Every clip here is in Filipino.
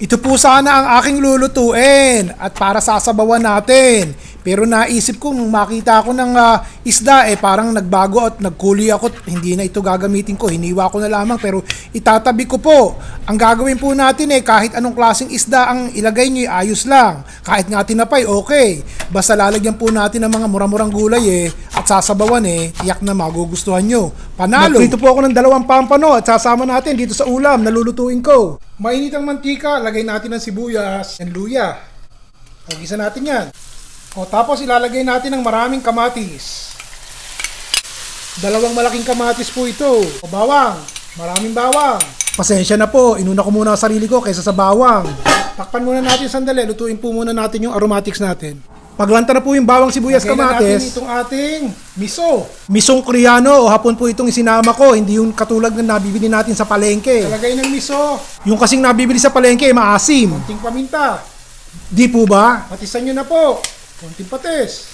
Ito po sana ang aking lulutuin at para sasabawan natin. Pero naisip ko nung makita ko ng ah, isda eh parang nagbago at nagkuli ako hindi na ito gagamitin ko. Hiniwa ko na lamang pero itatabi ko po. Ang gagawin po natin eh kahit anong klaseng isda ang ilagay nyo eh, ayos lang. Kahit nga tinapay okay. Basta lalagyan po natin ng mga mura-murang gulay eh at sasabawan eh tiyak na magugustuhan nyo. Panalo! Nagprito po ako ng dalawang pampano at sasama natin dito sa ulam na lulutuin ko. Mainit ang mantika, lagay natin ng sibuyas and luya. Pagisa natin yan. O tapos ilalagay natin ng maraming kamatis. Dalawang malaking kamatis po ito. O bawang. Maraming bawang. Pasensya na po, inuna ko muna ang sarili ko kaysa sa bawang. Takpan muna natin sandali, lutuin po muna natin yung aromatics natin. Paglanta na po yung bawang sibuyas Lagay na natin kamatis. itong ating miso. Misong Koreano o hapon po itong isinama ko, hindi yung katulad ng nabibili natin sa palengke. Lagay ng miso. Yung kasing nabibili sa palengke, maasim. Kunting paminta. Di po ba? Patisan nyo na po. Kunting patis.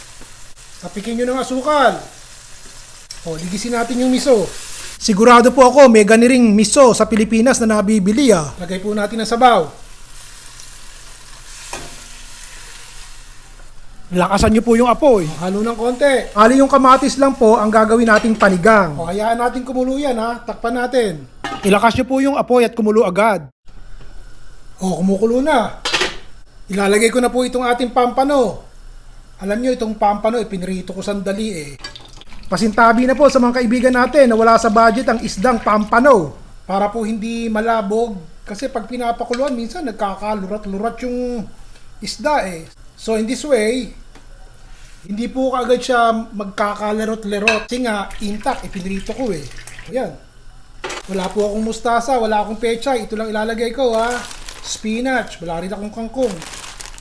Tapikin nyo ng asukal. O, ligisin natin yung miso. Sigurado po ako, may ganiring miso sa Pilipinas na nabibili ah. Lagay po natin ang sabaw. Lakasan nyo po yung apoy. Halo ng konti. Ali yung kamatis lang po ang gagawin nating panigang. O, hayaan natin kumulo yan ha. Takpan natin. Ilakas nyo po yung apoy at kumulo agad. O, kumukulo na. Ilalagay ko na po itong ating pampano. Alam nyo, itong pampano, ipinrito ko sandali eh. Pasintabi na po sa mga kaibigan natin na wala sa budget ang isdang pampano. Para po hindi malabog. Kasi pag pinapakuluan, minsan nagkakalurat-lurat yung isda eh. So in this way, hindi po kaagad siya magkakalarot-lerot. Kasi nga, intact, ipinrito ko eh. Ayan. Wala po akong mustasa, wala akong pechay. Ito lang ilalagay ko ha. Spinach, wala rin akong kangkong.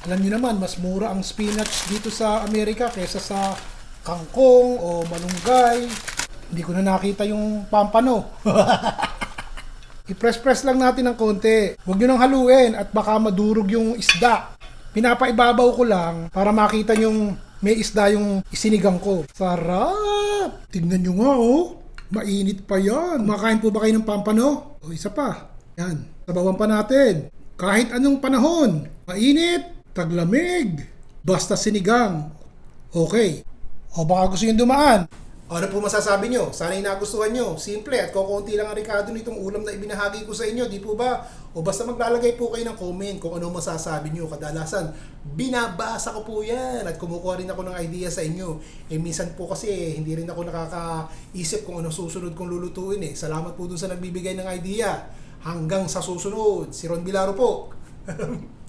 Alam niyo naman, mas mura ang spinach dito sa Amerika kaysa sa kangkong o malunggay. Hindi ko na nakita yung pampano. I-press-press lang natin ng konti. Huwag nyo nang haluin at baka madurog yung isda. Pinapaibabaw ko lang para makita yung may isda yung isinigang ko. Sarap! Tingnan nyo nga oh. Mainit pa yan. Makain po ba kayo ng pampano? O isa pa. Yan. Sabawan pa natin. Kahit anong panahon. Mainit, taglamig, basta sinigang. Okay. O baka gusto yung dumaan. Ano po masasabi nyo? Sana'y nagustuhan nyo. Simple at kukunti lang ang rekado nitong ulam na ibinahagi ko sa inyo. Di po ba? O basta maglalagay po kayo ng comment kung ano masasabi nyo. Kadalasan, binabasa ko po yan at kumukuha rin ako ng idea sa inyo. Eh minsan po kasi eh, hindi rin ako nakakaisip kung ano susunod kong lulutuin eh. Salamat po dun sa nagbibigay ng idea. Hanggang sa susunod. Si Ron Bilaro po.